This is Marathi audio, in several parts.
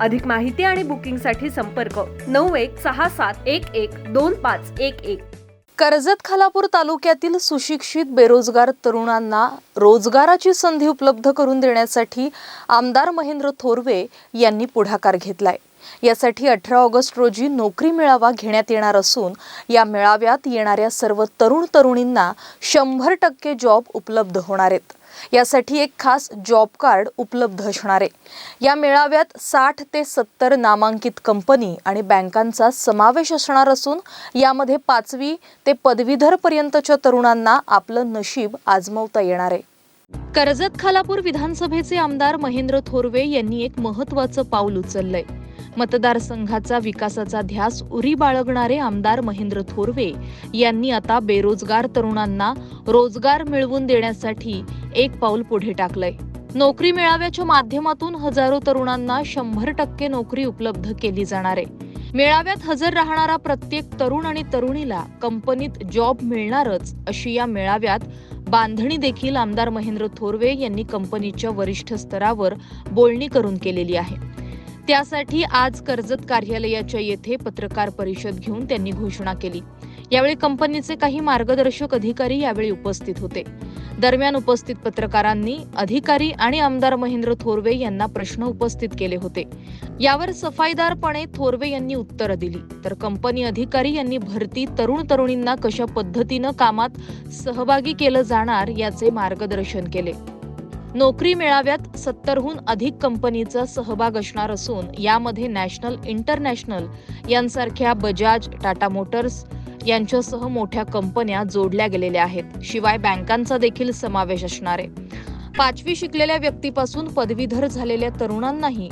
अधिक माहिती आणि बुकिंगसाठी संपर्क नऊ एक सहा सात एक एक दोन पाच एक एक. कर्जत खालापूर तालुक्यातील सुशिक्षित बेरोजगार तरुणांना रोजगाराची संधी उपलब्ध करून देण्यासाठी आमदार महेंद्र थोरवे यांनी पुढाकार घेतलाय. यासाठी अठरा ऑगस्ट रोजी नोकरी मेळावा घेण्यात येणार असून या मेळाव्यात येणाऱ्या सर्व तरुण तरुणींना शंभर टक्के जॉब उपलब्ध होणार आहेत. यासाठी एक खास जॉब कार्ड उपलब्ध असणार आहे. या मेळाव्यात साठ ते सत्तर नामांकित कंपनी आणि बँकांचा समावेश असणार असून यामध्ये पाचवी ते पदवीधरपर्यंतच्या तरुणांना आपलं नशीब आजमावता येणार आहे. कर्जत खालापूर विधानसभेचे आमदार महेंद्र थोरवे यांनी एक महत्वाचं पाऊल उचललंय. मतदारसंघाचा विकासाचा ध्यास उरी बाळगणारे आमदार महेंद्र थोरवे यांनी आता बेरोजगार तरुणांना रोजगार मिळवून देण्यासाठी एक पाऊल पुढे टाकलंय. नोकरी मेळाव्याच्या माध्यमातून हजारो तरुणांना शंभर टक्के नोकरी उपलब्ध केली जाणार आहे. मेळाव्यात हजर राहणारा प्रत्येक तरुण आणि तरुणीला कंपनीत जॉब मिळणारच अशी या मेळाव्यात बांधणी देखील आमदार महेंद्र थोरवे यांनी कंपनीच्या वरिष्ठ स्तरावर बोलणी करून केलेली आहे. त्यासाठी आज कर्जत कार्यालयाच्या येथे पत्रकार परिषद घेऊन त्यांनी घोषणा केली. यावेळी कंपनीचे काही मार्गदर्शक अधिकारी यावेळी उपस्थित होते. दरम्यान उपस्थित पत्रकारांनी अधिकारी आणि आमदार महेंद्र थोरवे यांना प्रश्न उपस्थित केले होते. यावर सफाईदारपणे थोरवे यांनी उत्तरं दिली. तर कंपनी अधिकारी यांनी भरती तरुण तरुणींना कशा पद्धतीनं कामात सहभागी केलं जाणार याचे मार्गदर्शन केले. नोकरी मेळाव्यात सत्तरहून अधिक कंपनीचा सहभाग असणार असून यामध्ये नॅशनल इंटरनॅशनल यांसारख्या बजाज टाटा मोटर्स यांच्यासह मोठ्या कंपन्या जोडल्या गेलेल्या आहेत. शिवाय बँकांचा देखील समावेश असणार आहे. पाचवी शिकलेल्या व्यक्तीपासून पदवीधर झालेल्या तरुणांनाही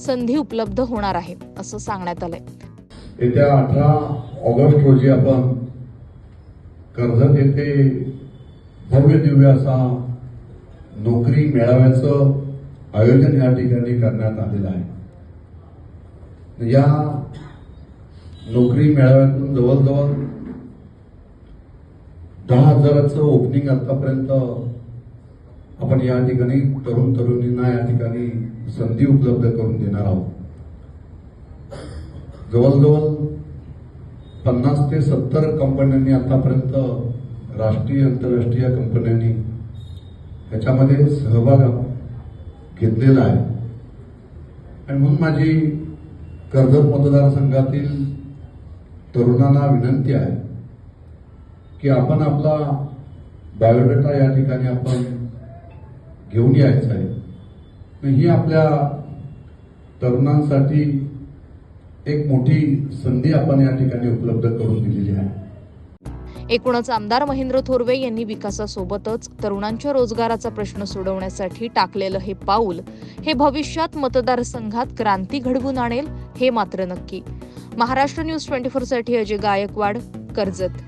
संधी उपलब्ध होणार आहे असं सांगण्यात आलंय. येत्या अठरा ऑगस्ट रोजी आपण कर्जत येथे भव्य दिव्य असा नोकरी मेळाव्याचं आयोजन या ठिकाणी करण्यात आलेलं आहे. या नोकरी मेळाव्यातून जवळजवळ दहा हजाराचं ओपनिंग आतापर्यंत आपण या ठिकाणी तरुण तरुणींना या ठिकाणी संधी उपलब्ध करून देणार आहोत. जवळजवळ पन्नास ते सत्तर कंपन्यांनी आतापर्यंत राष्ट्रीय आंतरराष्ट्रीय कंपन्यांनी त्याच्यामध्ये सहभाग घेतलेला आहे. आणि म्हणून माझी कर्जत मतदारसंघातील तरुणांना विनंती आहे की आपण आपला बायोडेटा या ठिकाणी आपण घेऊन यायचं आहे. ही आपल्या तरुणांसाठी एक मोठी संधी आपण या ठिकाणी उपलब्ध करून दिलेली आहे. एकूणच आमदार महेंद्र थोरवे यांनी विकासासोबतच तरुणांच्या रोजगाराचा प्रश्न सोडवण्यासाठी टाकलेलं हे पाऊल हे भविष्यात मतदारसंघात क्रांती घडवून आणेल हे मात्र नक्की. महाराष्ट्र न्यूज ट्वेंटी फोरसाठी अजय गायकवाड कर्जत.